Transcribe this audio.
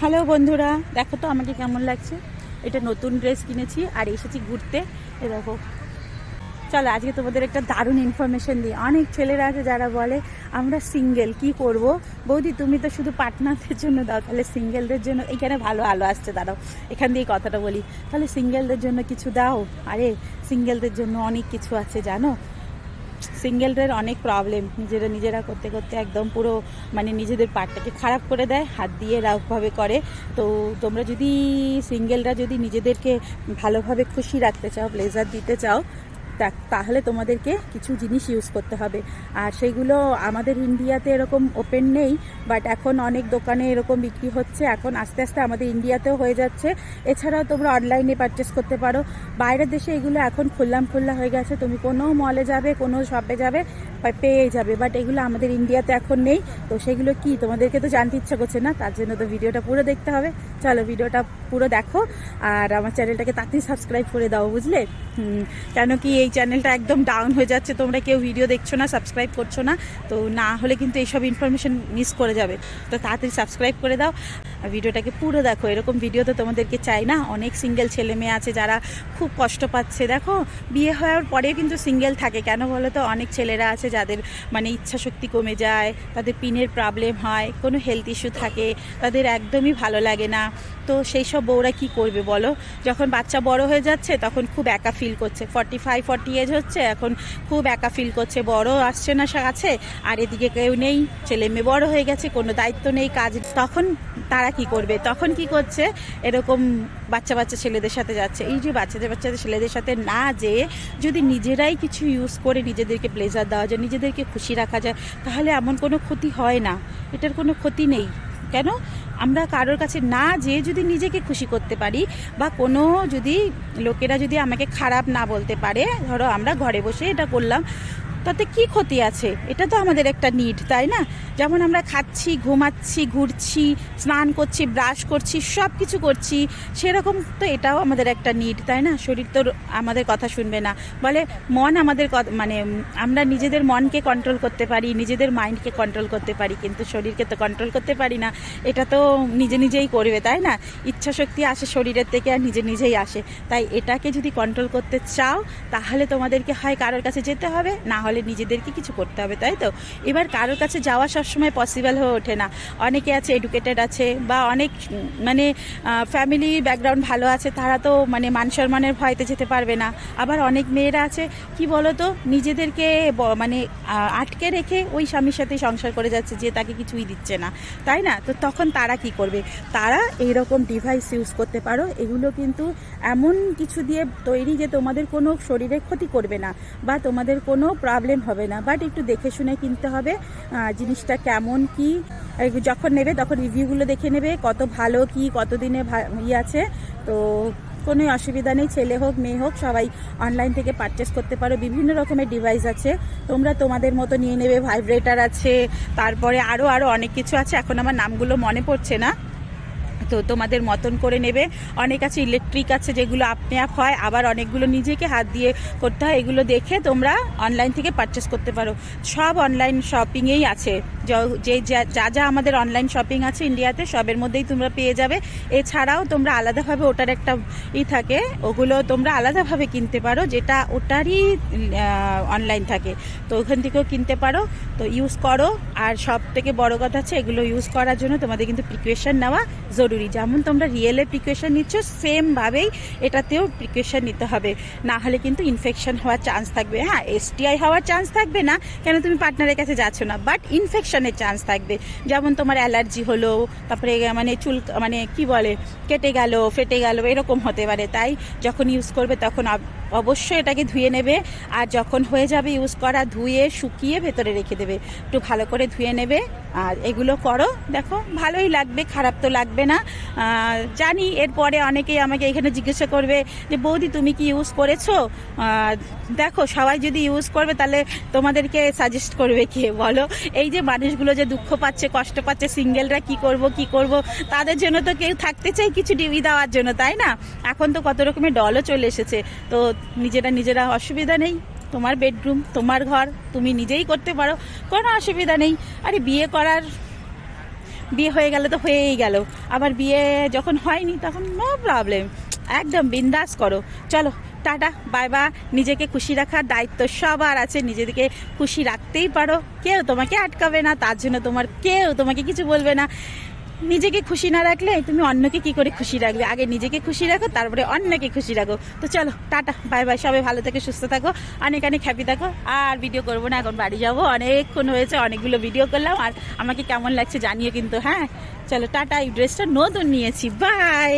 Hello বন্ধুরা, দেখো তো আমাকে কেমন লাগছে। এটা নতুন ড্রেস কিনেছি আর এসেছি ঘুরতে। এ দেখো। চলো, আজকে তোমাদের একটা দারুণ ইনফরমেশন দিই। অনেক ছেলেরা আছে যারা বলে, আমরা সিঙ্গেল কি করব? বৌদি, তুমি তো শুধু পার্টনারদের জন্য দাও, তাহলে সিঙ্গেলদের জন্য, এখানে ভালো আলো আসছে, দাঁড়াও। এখান দিয়ে কথাটা বলি। তাহলে সিঙ্গেলদের জন্য কিছু দাও? আরে সিঙ্গেলদের জন্য অনেক কিছু আছে, জানো? সিঙ্গেলদের অনেক প্রবলেম নিজেরা নিজেরা করতে করতে একদম পুরো মানে নিজেদের পার্টটাকে খারাপ করে দেয়, হাত দিয়ে রাফভাবে করে। তো তোমরা যদি সিঙ্গেলরা যদি নিজেদেরকে ভালোভাবে খুশি রাখতে চাও প্লেজার দিতে চাও তাহলে তোমাদেরকে কিছু জিনিস ইউজ করতে হবে। আর সেইগুলো আমাদের ইন্ডিয়াতে এরকম ওপেন নেই বাট এখন অনেক দোকানে এরকম বিক্রি হচ্ছে। এখন আস্তে আস্তে আমাদের ইন্ডিয়াতেও হয়ে যাচ্ছে। এছাড়াও তোমরা অনলাইনে পারচেস করতে পারো। বাইরের দেশে এগুলো এখন খুললাম খুল্লা হয়ে গেছে। তুমি কোনো মলে যাবে, কোনো শপে যাবে পেয়ে যাবে বাট এগুলো আমাদের ইন্ডিয়াতে এখন নেই। তো সেগুলো কি? তোমাদেরকে তো জানতে ইচ্ছা করছে না? তার জন্য তো ভিডিওটা পুরো দেখতে হবে। চলো ভিডিওটা পুরো দেখো। আর আমার চ্যানেলটাকে তাড়াতাড়ি সাবস্ক্রাইব করে দাও, বুঝলে? কেন কি এই চ্যানেলটা একদম ডাউন হয়ে যাচ্ছে, তোমরা কেউ ভিডিও দেখছ না সাবস্ক্রাইব করছ না, তো না হলে কিন্তু এইসব ইনফরমেশন মিস করে যাবে। তো তাড়াতাড়ি সাবস্ক্রাইব করে দাও। আর ভিডিওটাকে পুরো দেখো, এরকম ভিডিও তো তোমাদেরকে চাই না। অনেক সিঙ্গেল ছেলে মেয়ে আছে যারা খুব কষ্ট পাচ্ছে। দেখো, বিয়ে হওয়ার পরেও কিন্তু সিঙ্গেল থাকে। কেন বলো তো? অনেক ছেলেরা আছে যাদের মানে ইচ্ছা শক্তি কমে যায়, তাদের পিনের প্রবলেম হয়, কোনো হেলথ ইস্যু থাকে, তাদের একদমই ভালো লাগে না। তো সেই সব বউরা কি করবে বলো? যখন বাচ্চা বড় হয়ে যাচ্ছে, তখন খুব একা ফিল করছে। ফর্টি ফাইভ ফর্টি এজ হচ্ছে, এখন খুব একা ফিল করছে। বড় আসছে না কাছে আর এদিকে কেউ নেই। ছেলে মেয়ে বড় হয়ে গেছে, কোনো দায়িত্ব নেই কাজ। তখন তারা কি করবে? তখন কি করছে? এরকম বাচ্চা বাচ্চা ছেলেদের সাথে যাচ্ছে। এই যে বাচ্চাদের বাচ্চাদের ছেলেদের সাথে না যেয়ে যদি নিজেরাই কিছু ইউজ করে নিজেদেরকে প্লেজার দেওয়া যায়, নিজেদেরকে খুশি রাখা যায়, তাহলে এমন কোনো ক্ষতি হয় না। এটার কোনো ক্ষতি নেই। কেন? আমরা কারোর কাছে না যেয়ে যদি নিজেকে খুশি করতে পারি বা কোনো যদি লোকেরা যদি আমাকে খারাপ না বলতে পারে, ধরো আমরা ঘরে বসে এটা করলাম, তাতে কি ক্ষতি আছে? এটা তো আমাদের একটা নিড তাই না? যেমন আমরা খাচ্ছি, ঘুমাচ্ছি, ঘুরছি, স্নান করছি ব্রাশ করছি সব কিছু করছি, সেরকম তো এটাও আমাদের একটা নিড তাই না? শরীর তো আমাদের কথা শুনবে না। বলে মন আমাদের মানে আমরা নিজেদের মনকে কন্ট্রোল করতে পারি, নিজেদের মাইন্ডকে কন্ট্রোল করতে পারি, কিন্তু শরীরকে তো কন্ট্রোল করতে পারি না। এটা তো নিজে নিজেই করবে, তাই না? ইচ্ছা শক্তি আসে শরীরের থেকে আর নিজে নিজেই আসে। তাই এটাকে যদি কন্ট্রোল করতে চাও, তাহলে তোমাদেরকে হয় কারোর কাছে যেতে হবে, না হলে নিজেদেরকে কিছু করতে হবে, তাই তো? এবার কারোর কাছে যাওয়া সবসময় পসিবল হয়ে ওঠে না। অনেকে আছে এডুকেটেড আছে বা অনেক মানে ফ্যামিলি ব্যাকগ্রাউন্ড ভালো আছে, তারা তো মানে মান সম্মানের ভয়তে যেতে পারবে না। আবার অনেক মেয়েরা আছে, কি বলো তো নিজেদেরকে মানে আটকে রেখে ওই স্বামীর সাথে সংসার করে যাচ্ছে, যে তাকে কিছুই দিচ্ছে না। তাই না? তো তখন তারা কি করবে? তারা এই রকম ডিভাইস ইউজ করতে পারো। এগুলো কিন্তু এমন কিছু দিয়ে তৈরি যে তোমাদের কোনো শরীরে ক্ষতি করবে না বা তোমাদের কোনো প্রবলেম হবে না। বাট একটু দেখে শুনে কিনতে হবে জিনিসটা কেমন, কি? যখন নেবে তখন রিভিউগুলো দেখে নেবে, কত ভালো, কি, কতদিনে ইয়ে আছে। তো কোনো অসুবিধা নেই, ছেলে হোক, মেয়ে হোক, সবাই অনলাইন থেকে পারচেস করতে পারো। বিভিন্ন রকমের ডিভাইস আছে। তোমরা তোমাদের মতো নিয়ে নেবে ভাইব্রেটার আছে, তারপরে আরও আরও অনেক কিছু আছে। এখন আমার নামগুলো মনে পড়ছে না। তো তোমাদের মতন করে নেবে। অনেক আছে ইলেকট্রিক আছে যেগুলো আপনি আপ হয়, আবার অনেকগুলো নিজেকে হাত দিয়ে করতে হয়, এগুলো দেখে তোমরা অনলাইন থেকে পারচেস করতে পারো। সব অনলাইন শপিংয়েই আছে। য- যে, যা- আমাদের অনলাইন শপিং আছে ইন্ডিয়াতে সবের মধ্যেই তোমরা পেয়ে যাবে। এছাড়াও তোমরা আলাদাভাবে ওটার একটা ই থাকে, ওগুলো তোমরা আলাদাভাবে কিনতে পারো, যেটা ওটারই অনলাইন থাকে। তো ওখান থেকেও কিনতে পারো। তো ইউজ করো। আর সব থেকে বড় কথা হচ্ছে, এগুলো ইউজ করার জন্য তোমাদের কিন্তু প্রিকুয়েশন নেওয়া জরুরি। যেমন তোমরা রিয়েলে প্রিকশন নিচ্ছ সেমভাবেই এটাতেও প্রিকশন নিতে হবে। না হলে কিন্তু ইনফেকশন হওয়ার চান্স থাকবে। হ্যাঁ এসটিআই হওয়ার চান্স থাকবে না, কেন তুমি পার্টনারের কাছে যাচ্ছ না বাট ইনফেকশনের চান্স থাকবে। যেমন তোমার অ্যালার্জি হলো, তারপরে মানে চুল মানে কি বলে, কেটে গেল, ফেটে গেল, এরকম হতে পারে। তাই যখন ইউজ করবে তখন অবশ্যই এটাকে ধুয়ে নেবে। আর যখন হয়ে যাবে ইউজ করা, ধুয়ে, শুকিয়ে ভেতরে রেখে দেবে। একটু ভালো করে ধুয়ে নেবে। আর এগুলো করো। দেখো, ভালোই লাগবে, খারাপ তো লাগবে না। জানি এরপরে অনেকেই আমাকে এখানে জিজ্ঞাসা করবে যে, বৌদি, তুমি কি ইউজ করেছ? দেখো, সবাই যদি ইউজ করবে, তাহলে তোমাদেরকে সাজেস্ট করবে কে, বলো? এই যে মানুষগুলো যে দুঃখ পাচ্ছে, কষ্ট পাচ্ছে সিঙ্গেলরা কি করব কি করব, তাদের জন্য তো কেউ থাকতে চাই কিছু ডিবি দেওয়ার জন্য, তাই না? এখন তো কত রকমের ডলও চলে এসেছে। তো নিজেরা নিজেরা অসুবিধা নেই। তোমার বেডরুম তোমার ঘর, তুমি নিজেই করতে পারো, কোনো অসুবিধা নেই। আরে বিয়ে করার, বিয়ে হয়ে গেলে তো হয়েই গেল। আবার বিয়ে যখন হয়নি তখন নো প্রবলেম একদম বিন্দাস করো। চলো, টাটা বাই বা নিজেকে খুশি রাখার দায়িত্ব সবার আছে। নিজেদেরকে খুশি রাখতেই পারো। কেউ তোমাকে আটকাবে না, তার জন্য তোমার কেউ তোমাকে কিছু বলবে না। নিজেকে খুশি না রাখলে তুমি অন্যকে কি করে খুশি রাখবে? আগে নিজেকে খুশি রাখো, তারপরে অন্যকে খুশি রাখো। তো চলো, টাটা বাই বাই সবাই ভালো থেকে, সুস্থ থাকো, অনেক অনেক হ্যাপি থাকো। আর ভিডিও করব না, এখন বাড়ি যাব। অনেকক্ষণ হয়েছে, অনেকগুলো ভিডিও করলাম, আর আমাকে কেমন লাগছে জানিও কিন্তু হ্যাঁ? চলো, টাটা, এই ড্রেসটা নতুন নিয়েছি বাই